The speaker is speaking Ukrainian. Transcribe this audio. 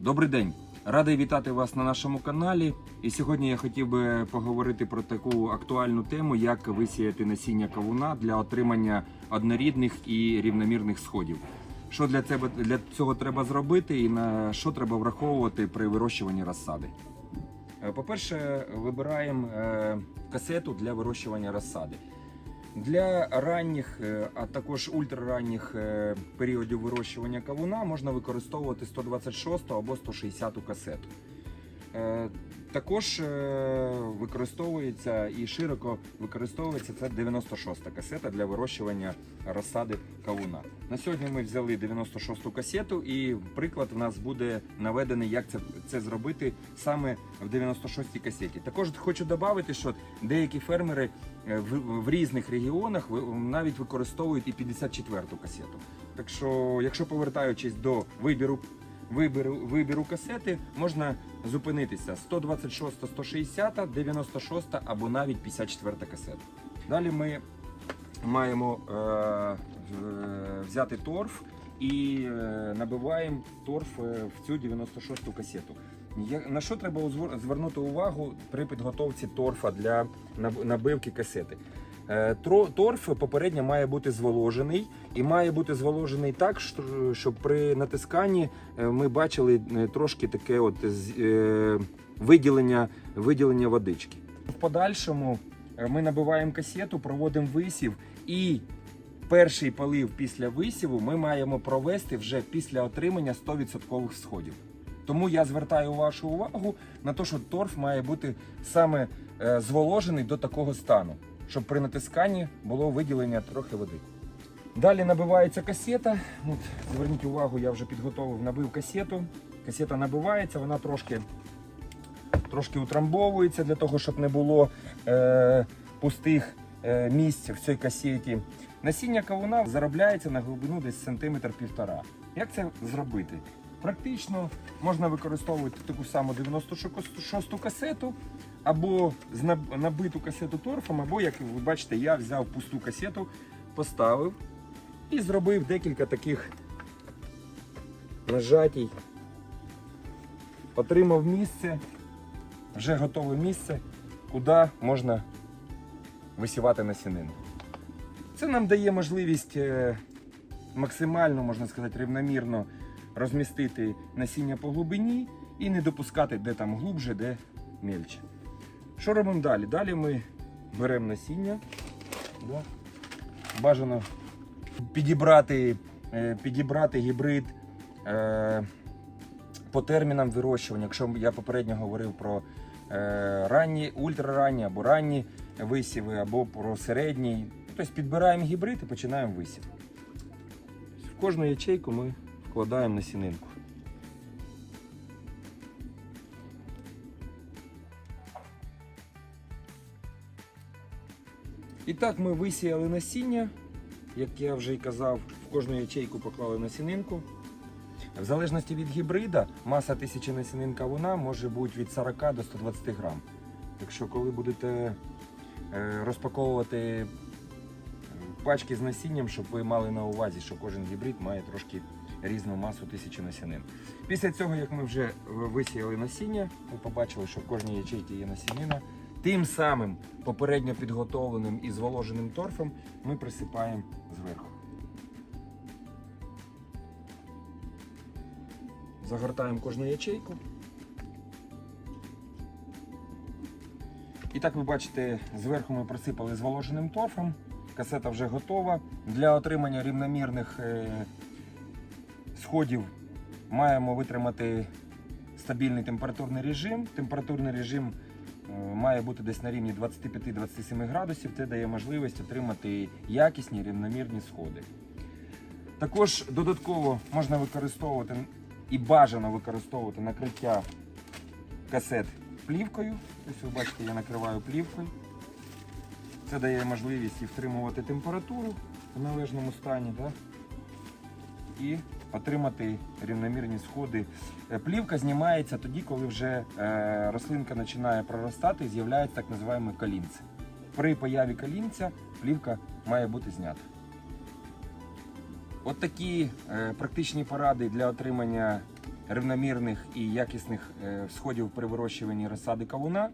Добрий день! Радий вітати вас на нашому каналі. І сьогодні я хотів би поговорити про таку актуальну тему, як висіяти насіння кавуна для отримання однорідних і рівномірних сходів. Що для тебе для цього треба зробити, і на що треба враховувати при вирощуванні розсади? Е, По-перше, вибираємо е, касету для вирощування розсади. Для ранніх, е, а також ультраранніх е, періодів вирощування кавуна можна використовувати 126 або 160 касету. Також е, використовується і широко використовується це 96 касета для вирощування розсади кавуна. На сьогодні ми взяли 96 касету, і приклад в нас буде наведений, як це, це зробити саме в 96 касеті. Також хочу додати, що деякі фермери е, в, в різних регіонах навіть використовують і 54-ту касету. Так що, якщо повертаючись до вибіру вибіру, вибіру касети, можна зупинитися 126, 160, 96 або навіть 54 касета. Далі ми маємо е, в- взяти торф і е, набиваємо торф е, в цю 96 касету. На що треба звернути увагу при підготовці торфа для набивки касети? Е, Торф попередньо має бути зволожений і має бути зволожений так, щоб при натисканні е, ми бачили е, трошки таке от виділення, виділення водички. В подальшому ми набиваємо касету, проводимо висів і перший полив після висіву ми маємо провести вже після отримання 100% сходів. Тому я звертаю вашу увагу на те, що торф має бути саме зволожений до такого стану, щоб при натисканні було виділення трохи води. Далі набивається касета. От, зверніть увагу, я вже підготовив, набив касету. Касета набивається, вона трошки, трошки утрамбовується для того, щоб не було е, пустих е, місць в цій касеті. Насіння кавуна заробляється на глибину десь сантиметр півтора. Як це зробити? Практично можна використовувати таку саму 96-ту касету, або набиту касету торфом, або, як ви бачите, я взяв пусту касету, поставив і зробив декілька таких нажатій. Отримав місце, вже готове місце, куди можна висівати насінину. Це нам дає можливість е, максимально, можна сказати, рівномірно розмістити насіння по глибині і не допускати, де там глубже, де мельче. Що робимо далі? Далі ми беремо насіння. Да. Бажано підібрати, е, підібрати гібрид е, по термінам вирощування. Якщо я попередньо говорив про е, ранні, ультраранні або ранні висіви, або про середній. Тобто підбираємо гібрид і починаємо висів. В кожну ячейку ми вкладаємо насінинку. І так ми висіяли насіння, як я вже й казав, в кожну ячейку поклали насінинку. В залежності від гібрида, маса тисячі насінин кавуна може бути від 40 до 120 грам. Так що, коли будете е, розпаковувати е, пачки з насінням, щоб ви мали на увазі, що кожен гібрид має трошки різну масу тисячі насінин. Після цього, як ми вже висіяли насіння, ви побачили, що в кожній ячейці є насінина. Тим самим попередньо підготовленим і зволоженим торфом ми присипаємо зверху. Загортаємо кожну ячейку. І так ви бачите, зверху ми присипали зволоженим торфом. Касета вже готова. Для отримання рівномірних е, сходів маємо витримати стабільний температурний режим. Температурний режим е, має бути десь на рівні 25-27 градусів. Це дає можливість отримати якісні рівномірні сходи. Також додатково можна використовувати і бажано використовувати накриття касет плівкою. Ось ви бачите, я накриваю плівкою. Це дає можливість і втримувати температуру в належному стані да? і отримати рівномірні сходи. Е, Плівка знімається тоді, коли вже е, рослинка починає проростати і з'являється так називаємо колінце. При появі колінця плівка має бути знята. От такі е, практичні поради для отримання рівномірних і якісних сходів при вирощуванні розсади кавуна.